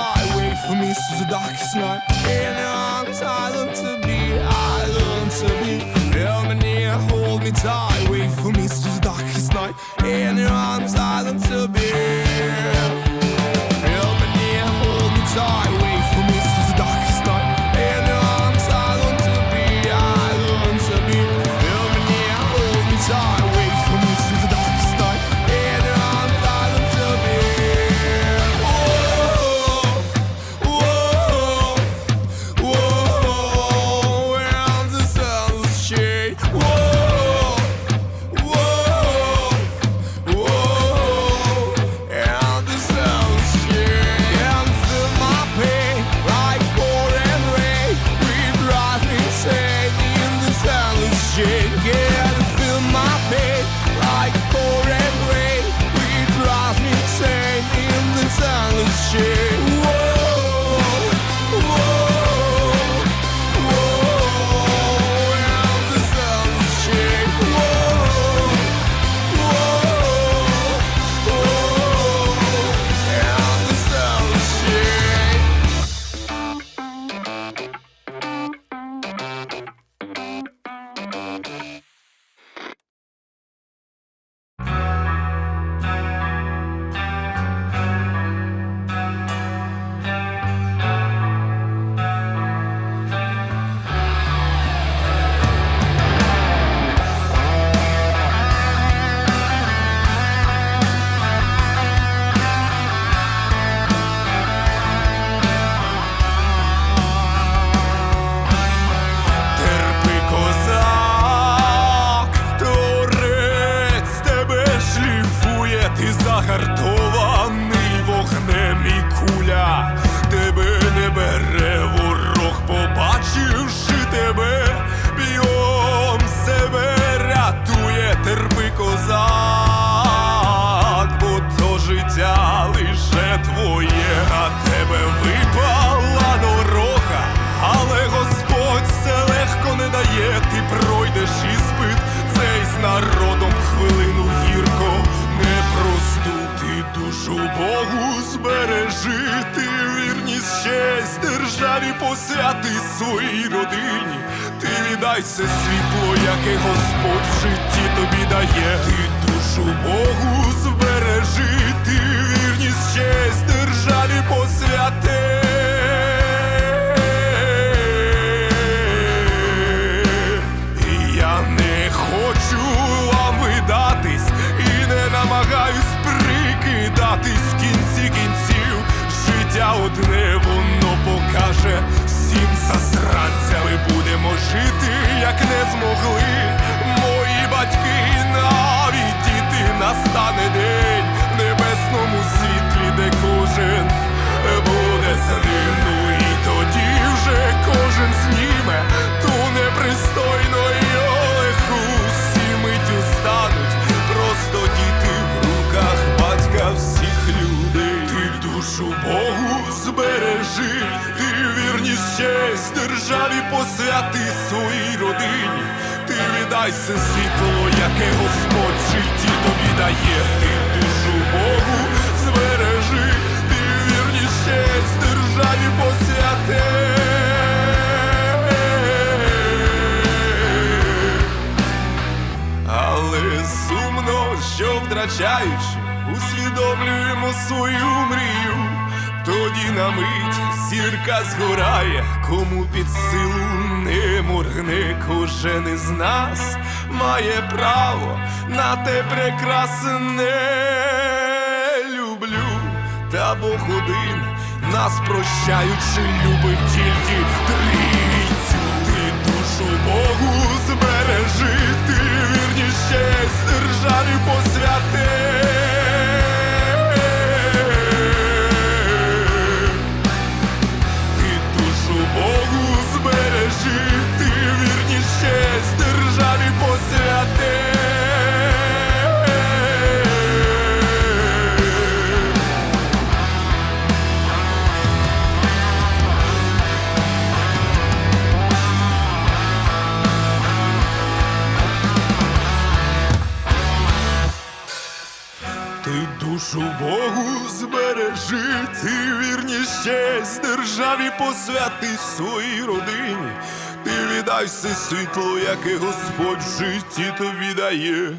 I wait for me through the darkest night. In arms, I long to be, I long to be. Feel me near, hold me tight. Wait for me through the darkest night. In arms, I long to be. Посвяти своїй родині, ти віддай все світло, яке Господь в житті тобі дає, ти душу Богу збережи, ти вірність честь державі посвяти. Одне воно покаже. Всім засранцями будемо жити, як не змогли. Мої батьки, навіть діти настане день честь державі посвяти своїй родині. Ти віддай все світло, яке Господь житті тобі дає. Ти душу Богу збережи, ти вірність честь державі посвяти. Але сумно, що втрачаючи, усвідомлюємо свою мрію. Тоді на мить зірка згорає, кому під силу не моргне, кожен із нас має право на те прекрасне люблю, та Бог один нас прощаючи, любить тільки трійцю. Ти душу Богу збережи, ти честь державі душу Богу збережи, ти вірність честь державі посвяти своїй родині. Ти віддай все світло, яке Господь в житті тобі дає.